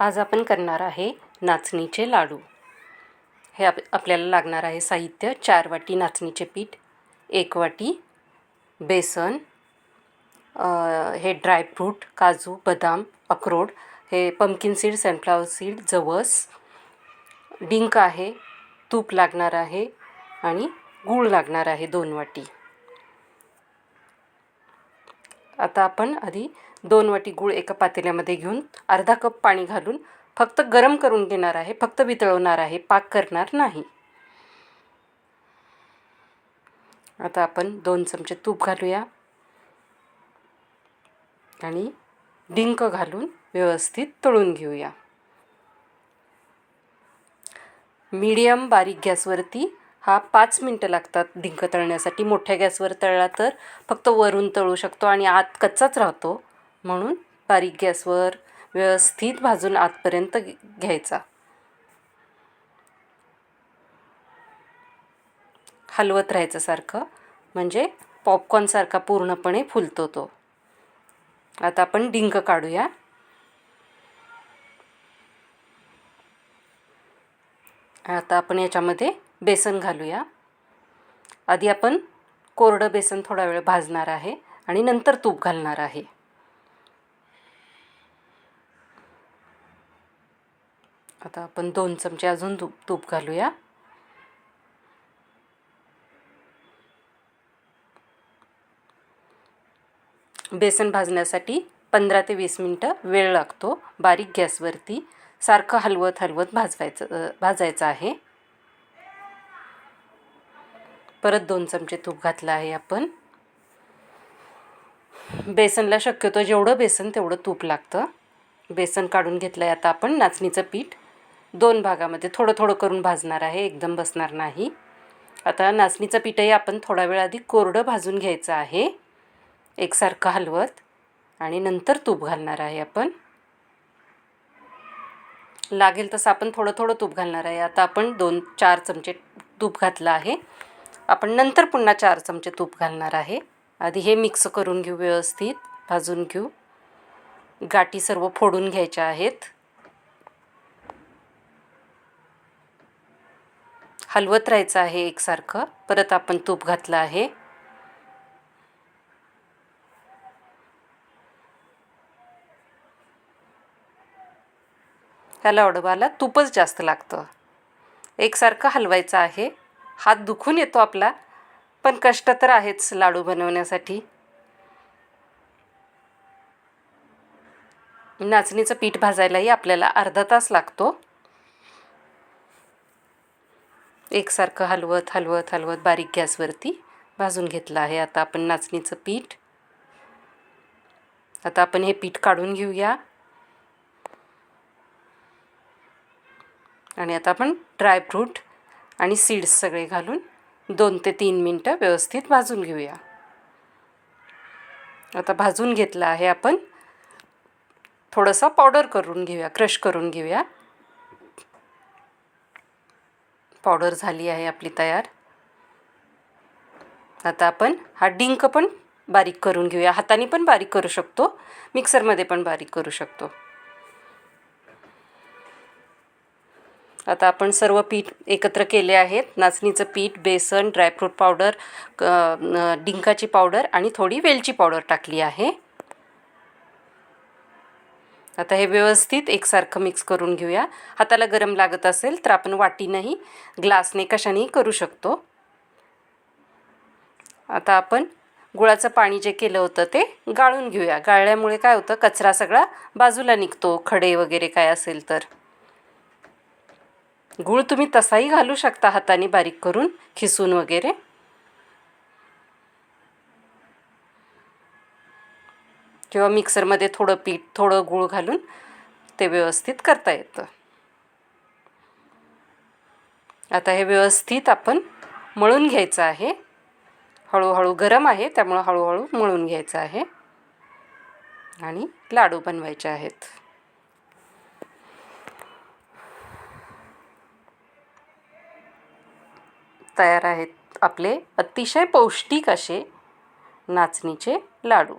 आज आपण करणार आहे नाचणीचे लाडू. हे आप आपल्याला लागणार आहे साहित्य. चार वाटी नाचणीचे पीठ एक वाटी बेसन हे ड्रायफ्रूट काजू बदाम अक्रोड हे पंकिन सीड सनफ्लावर सीड जवस डिंक आहे तूप लागणार आहे आणि गूळ लागणार आहे दोन वाटी. आता आपण आधी दोन वाटी गूळ एका पातेल्यामध्ये घेऊन अर्धा कप पाणी घालून फक्त गरम करून घेणार आहे फक्त वितळवणार आहे पाक करणार नाही. आता आपण दोन चमचे तूप घालूया आणि डिंक घालून व्यवस्थित तळून घेऊया. मीडियम बारीक गॅसवरती हा पाच मिनटं लागतात डिंक तळण्यासाठी. मोठ्या गॅसवर तळला तर फक्त वरून तळू शकतो आणि आत कच्चाच राहतो म्हणून बारीक गॅसवर व्यवस्थित भाजून आतपर्यंत घ्यायचा. हलवत राहायचं सारखं. म्हणजे पॉपकॉर्नसारखा पूर्णपणे फुलतो तो. आता आपण डिंक काढूया. आता आपण याच्यामध्ये बेसन घालूया. आधी आपण कोरडं बेसन थोडा वेळ भाजणार आहे आणि नंतर तूप घालणार आहे. आता आपण दोन चमचे अजून तूप तूप घालूया. बेसन भाजण्यासाठी पंधरा ते वीस मिनटं वेळ लागतो. बारीक गॅसवरती सारखं हलवत हलवत भाजवायचं भाजायचं आहे. परत दोन चमचे तूप घातलं आहे आपण. बेसनला शक्यतो जेवढं बेसन तेवढं तूप लागतं. बेसन काढून घेतलं आहे आता आपण नाचणीचं पीठ. दोन भागामध्ये थोडं थोडं करून भाजणार आहे एकदम बसणार नाही. आता नाचणीचं पीठही आपण थोडा वेळ आधी कोरडं भाजून घ्यायचं आहे. एकसारखं हलवत आणि नंतर तूप घालणार आहे आपण. लागेल तसं आपण थोडं थोडं तूप घालणार आहे. आता आपण दोन चार चमचे तूप घातलं आहे. आपण नंतर पुन्हा चार चमचे तूप घालणार आहे. आधी हे मिक्स करून घेऊ व्यवस्थित. भाजून घेऊ. गाठी सर्व फोडून घ्यायच्या आहेत. हलवत राहायचं आहे एकसारखं. परत आपण तूप घातलं आहे. त्याला अडवाला तूपच जास्त लागतं. एकसारखं हलवायचं आहे. हात दुखून येतो आपला पण कष्ट तर आहेच लाडू बनवण्यासाठी. नाचणीचं पीठ भाजायलाही आपल्याला अर्धा तास लागतो. एकसारखं हलवत हलवत हलवत बारीक गॅसवरती भाजून घेतलं आहे. आता आपण नाचणीचं पीठ. आता आपण हे पीठ काढून घेऊया. आणि आता आपण ड्रायफ्रूट आणि सीड्स सगळे घालून दोन ते तीन मिनटं व्यवस्थित भाजून घेऊया. आता भाजून घेतलं आहे आपण. थोडंसं पावडर करून घेऊया क्रश करून घेऊया. पावडर झाली आहे आपली तयार. आता आपण हा डिंक पण बारीक करून घेऊया. हाताने पण बारीक करू शकतो मिक्सरमध्ये पण बारीक करू शकतो. आता आपण सर्व पीठ एकत्र केले आहेत. नाचणीचं पीठ बेसन ड्रायफ्रूट पावडर डिंकाची पावडर आणि थोडी वेलची पावडर टाकली आहे. आता हे व्यवस्थित एकसारखं मिक्स करून घेऊया. हाताला गरम लागत असेल तर आपण वाटीनंही ग्लासने कशानेही करू शकतो. आता आपण गुळाचं पाणी जे केलं होतं ते गाळून घेऊया. गाळल्यामुळे काय होतं? कचरा सगळा बाजूला निघतो. खडे वगैरे काय असेल तर. गूळ तुम्ही तसाही घालू शकता हाताने बारीक करून खिसून वगैरे. किंवा मिक्सरमध्ये थोडं पीठ थोडं गूळ घालून ते व्यवस्थित करता येतं. आता हे व्यवस्थित आपण मळून घ्यायचं आहे. हळूहळू गरम आहे त्यामुळं हळूहळू मळून घ्यायचं आहे. आणि लाडू बनवायचे आहेत. तयार आहेत आपले अतिशय पौष्टिक असे नाचणीचे लाडू.